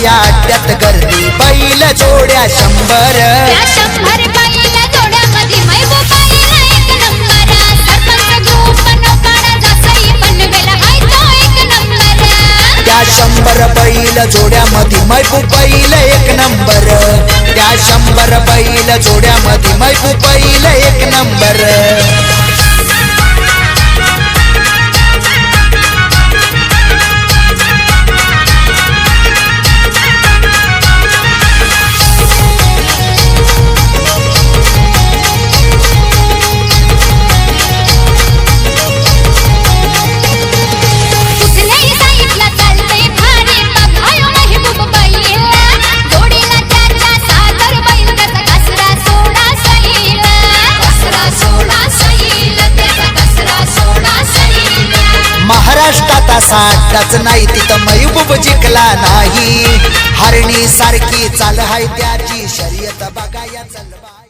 या अड्ड्यात गर्दी बैल जोड्या शंभर. त्या शंभर बैल जोड्यामध्ये महबूबाईला एक नंबर. सरपंच ग्रुप नौकाडा जसई पनवेल हाय तो एक नंबर. त्या शंभर बैल जोड्यामध्ये मैबू बैल एक नंबर. त्या शंभर बैल जोड्यामध्ये मैबू महाराष्ट्रात असा अड्डाच नाही तिथं महबूब जिंकला नाही. हरणी सारखी चाल हाय त्याची शर्यत बघाया चलवा